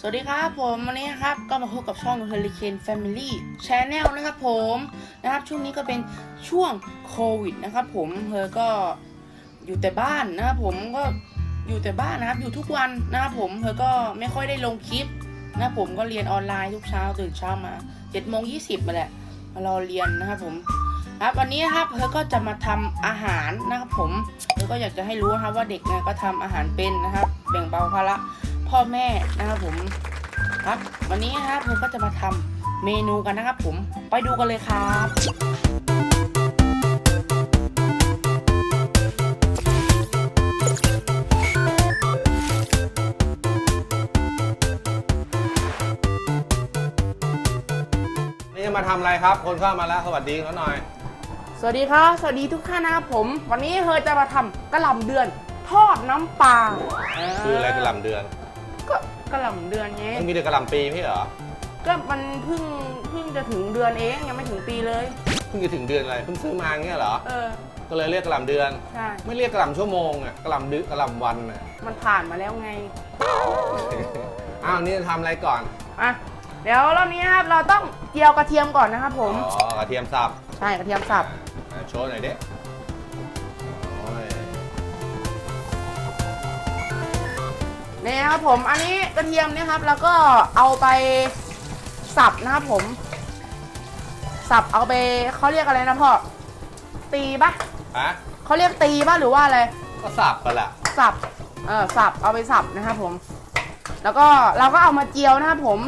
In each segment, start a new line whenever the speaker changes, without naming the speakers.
สวัสดีครับผมวันนี้นะครับก็มาพบกับช่อง Hurricane Family Channel นะครับผมนะครับช่วงนี้ก็เป็นช่วงโควิดนะครับผมเธอก็อยู่แต่บ้านนะครับผมก็อยู่แต่บ้านนะครับอยู่ทุกวันนะครับผมเธอก็ไม่ค่อยได้ลงคลิปนะครับผมก็เรียนออนไลน์ทุกเช้าตื่นเช้ามา7จ็ดโมงยี่มาแหละมารอเรียนนะครับผมครับวันนี้นครับเธอก็จะมาทำอาหารนะครับผมเธอก็อยากจะให้รู้นะครับว่าเด็กเนี่ยก็ทำอาหารเป็นนะครับแบ่งเบาภาระ พ่อแม่นะครับผมครับ วันนี้นะครับเราก็จะมาทำเมนูกันนะครับผมไปดูกันเลยครับ
นี่จะมาทำอะไรครับ คนเข้ามาแล้วสวัสดีเขาหน่อย
สวัสดีครับ สวัสดีทุกท่านนะครับผม วันนี้เธอจะมาทำกระหล่ำเดือน ทอดน้ำปลา
คืออะไรกระหล่ำเดือน
ก็กระหล่ำเดือนไง
มันมีแต่กระหล่ำปีไม่ใช่เหรอ
ก็มันเพิ่งเพิ่งจะถึงเดือนเองยังไม่ถึงปีเลย
เพิ่งจะถึงเดือนอะไรเพิ่งซื้อมาเงี้ยเหรอ
เออ
ก็เลยเรียกกระหล่ำเดือน
ใช่
ไม่เรียกกระหล่ำชั่วโมงอะกระหล่ำเดือนกระหล่ำวันอะ
มันผ่านมาแล้วไง
อ้าวนี่จะทำอะไรก่อน
อะ เดี๋ยวรอบนี้นะครับเราต้องเจียวกระเทียมก่อนนะครับผม
อ๋อกระเทียมสับ
ใช่กระเทียมสับ
อะโชว์หน่อยดิ
นี่นะครับผมอันนี้กระเทียมเนี่ยครับ แล้วก็เอาไปสับนะครับผม สับเอาไปเขาเรียกอะไรนะพ่อตีปะ
ฮะ
เขาเรียกตีปะหรือว่าอะไร
ก็สับไปละ
สับเออสับเอาไปสับนะครับผม แล้วก็เราก็เอามาเจียวนะครับผม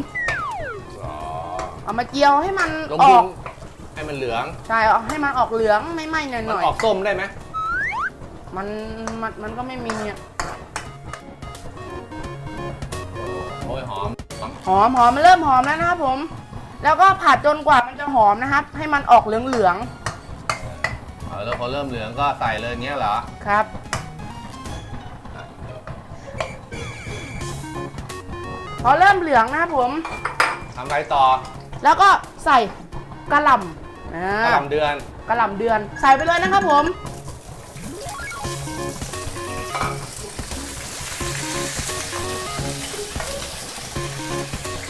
อ๋อ
เอามาเจียวให้มัน
ลง
อ
ทุ
อนก
ให้มันเหลือง
ใช่เอาให้มันออกเหลืองไม่ไหม้ห
มัน
น่อย
ออกส้มได้ไหม
ๆมันมันมันก็ไม่มีอะ
โหอมหอม
หอมมันเริ่มหอมแล้วนะครับผม แล้วก็ผัดจนกว่ามันจะหอมนะครับ ให้มันออกเหลือง
เออแล้วพอเริ่มเหลืองก็ใส่เลยเงี้ยเหรอ
ๆครับ พอเริ่มเหลืองนะครับผม
ทำอะไรต่อ
แล้วก็ใส่กระหล่ำอ่าก
ระหล่ำเดือน
กระหล่ำเดือน ใส่ไปเลยนะครับผม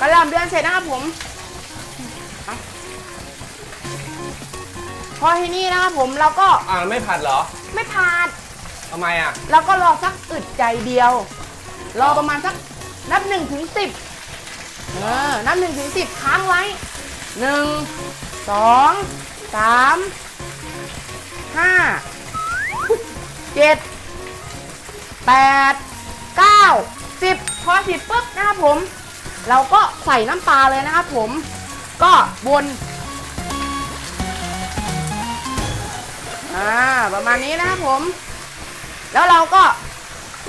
กระหล่ำเดือนเสร็จนะครับผมอะพอทีนี้นะครับผมเราก็
อ่าไม่ผัดเหรอ
ไม่พาด
ทำไมอะ
เราก็รอสักอึดใจเดียว รอประมาณสักนับหนึ่งถึงสิบเออ นับหนึ่งถึงสิบค้างไว้หนึ่งสองสามห้าเจ็ดแปดเก้าสิบพอสิบปุ๊บนะครับผม เราก็ใส่น้ำปลาเลยนะครับผมก็บนอ่าประมาณนี้นะครับผม แล้วเราก็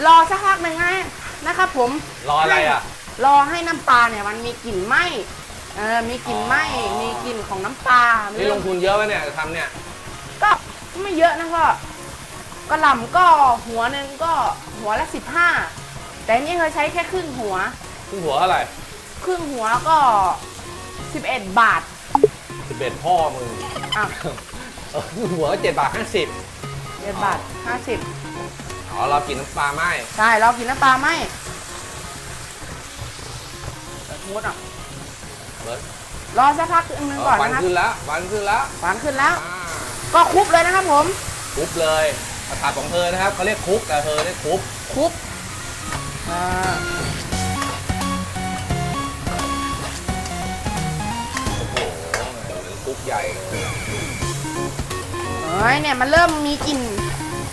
รอสักพักหนึ่งนะนะครับผม
รออะไรอะ
ให้รอให้น้ำปลาเนี่ยมันมีกลิ่นไหม้เออมีกลิ่นไหม้
อ๋อ
มีกลิ่นของน้ำปลา
นี่ลงทุนเยอะไหมเนี่ยทำเนี่ย
ก็ไม่เยอะนะพ่อกระหล่ำก็หัวหนึ่งก็หัวละสิบห้าแต่อันนี่เคยใช้แค่ครึ่งหัว
ครึ่งหัวเท่าไหร่
ครึ่งหัวก็สิบเอ็ดบาท
สิบเอ็ดพ่อมึง
อะ
เออครึ่งหัวเจ็ดบาทห้าสิบ
เจ็ดบาทห้าสิบ
อ๋อเรากินน้ำปลาไหม
ใช่เรากินน้ำปลาไหมแต่ทุดอะ
เบิร์ด
รอสักพักหนึ่งก่อน
วัน
นะครับ
ขึ้นแล้ววันขึ้นแล้ว
หวานขึ้นแล้ว
อ่า
ก็คลุกเลยนะครับผม
คลุกเลยภาษาของเธอนะครับเขาเรียกคลุกแต่เธอเรียกคลุก
คลุกอ่า
ใหญ่เลย
เอ้ยเนี่ยมันเริ่มมีกลิ่น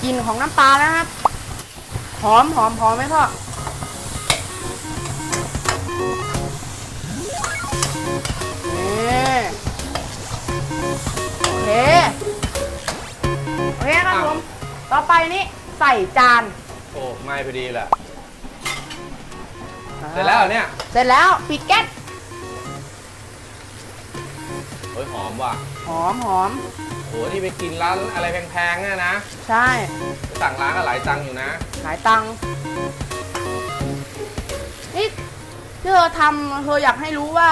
กลิ่นของน้ำปลาแล้วครับ หอมหอมหอมไหมพ่อนี่โอเค โอเคครับผม ต่อไปนี้ใส่จาน
โอ้ไม่พอดีแหละเสร็จแล้วเหรอเนี่ย
เสร็จแล้วปิดแก๊ส
โอ้ยหอมว่ะ
หอมหอม
โอ้ที่ไปกินร้านอะไรแพงๆเนี่ยนะ
ใช่
สั่งร้านก็หลายตังค์อยู่นะ
หลายตังค์นี่ที่เธอทำเธออยากให้รู้ว่า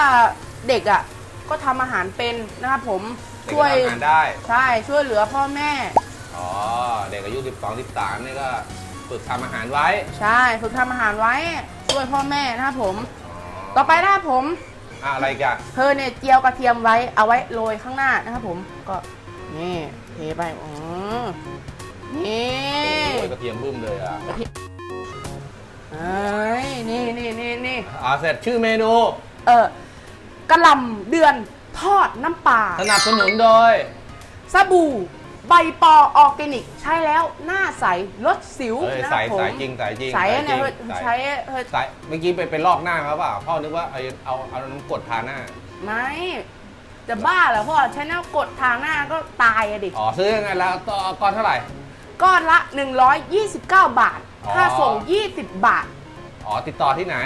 เด็กอะ ก็ทำอาหารเป็นนะครับผม
เด็ก
ช่วย
ก็ทำงานได้
ใช่ช่วยเหลือพ่อแม่
อ๋อ เด็กอายุ 12 13นี่ก็ฝึกทำอาหารไว้
ใช่ฝึกทำอาหารไว้ช่วยพ่อแม่นะครับผม
อ๋อ
ต่อไปนะครับผม
อะอะไรอีกัน
เธอเนี่ยเจียวกระเทียมไว้เอาไว้โรยข้างหน้านะครับผมก็นี่เทไปอ๋อนี่
โอ้ยกระเทียมบึ้มเลยอะ
เอ้ยนี่นี่นี่นี่
อ่าเสร็จชื่อเมนู
เออกระหล่ำเดือนทอดน้ำปลา
สนับสนุนโดย
สบู่ ใบปอออร์แกนิก ใช้แล้วหน้าใสลดสิว
เอ้ย
นะค
ใส
รับผม
ใสจริงใสจริง
ใสเนี่ย
จ
เฮ้
ริ
ย
ง
ใช้เฮ้ย
ใสเมื่อกี้ไปไปลอกหน้าเขาเปล่าพ่อนึกว่าเอาเอาเอาน้ำกรดทาหน้า
ไม่จะบ้าเหรอพ่อใช้แนวกดทางหน้าก็ตายอะดิ
อ๋อซื้อยังไงแล้วต่อก้อนเท่าไหร่
ก้อนละ 129 บาท
อ๋อ
ค่าส่ง 20 บาท
อ๋อติดต่อที่ไหน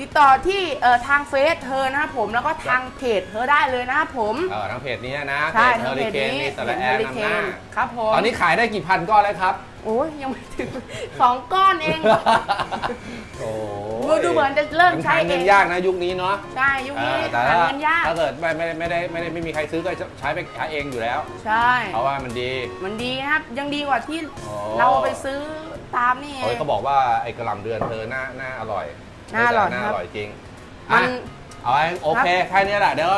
ติดต่อที่เอ่อทางเฟซเธอนะครับผมแล้วก็ทางเพจเธอได้เลยนะครับผม
เออทางเพจนี้นะ
ใช่
เฮ
ทา
องริ
เพจ
เคน
นี้
มีแต่ละแอร์นำหน้า
ครับผม
ตอนนี้ขายได้กี่พันก้อนแล้วครับ
โอ้ยยังไม่ถึงสองก้อนเอง
โอ้
ดูเหมือนจะเริ่มใช้
หาเงิน
เอง
ยากนะยุคนี้เนาะ
ใช่ยุค
เอ
นี้
อแต่
หา
ถ้า
เงินยาก
ถ้าเกิดไม่ไม่ไม่ได้ไม่ได้ไม่มีใครซื้อก็ใช้ไปใช้เองอยู่แล้ว
ใช่
เพราะว่ามันดี
มันดีนะครับยังดีกว่าที่
โอ้
เราไปซื้อตามนี่
โอ้ยเขาบอกว่าไอ้กระหล่ำเดือนเธอหน้าหน้าอร่อย
น่าอร่อย
หน้า
ครั
อบร่อยจริง
มั
อะ
น
เอาไว้โอเคแค่นี้แหละเดี๋ยว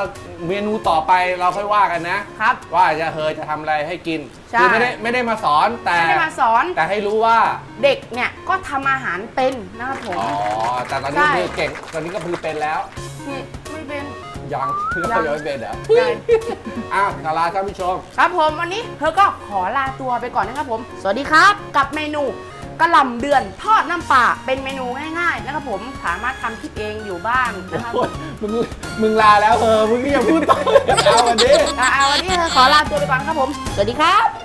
เมนูต่อไปเราค่อยว่ากันนะ
ครับ
ว่าจะเธอจะทำอะไรให้กิน
ใช่
คือไม่ได้ไม่ได้มาสอนแต่
ไม่ได้มาสอน
แต่ให้รู้ว่า
เด็กเนี่ยก็ทำอาหารเป็นนะครับผม
อ๋อ แต่ตอนนี้
ใช่
คือเก่ง ตอนนี้ก็คือเป็นแล้ว
มไม่เป็น
ยัง
ยัง
ยังไม่เป็นเหรอ
ใช่
อ้าวดาราท่านผู้ชม
ครับผมวันนี้เธอก็ขอลาตัวไปก่อนนะครับผม สวัสดีครับ กับเมนู กระหล่ำเดือนทอดน้ำปลาเป็นเมนูง่ายๆนะครับผมสามารถทำคิดเองอยู่บ้านนะครับผม
มึงมึงลาแล้วเออมึงก็อย่าพูดต่อเอาวันนี้
อ่าวันนี้เธอขอลาตัวไปก่อนครับผม สวัสดีครับ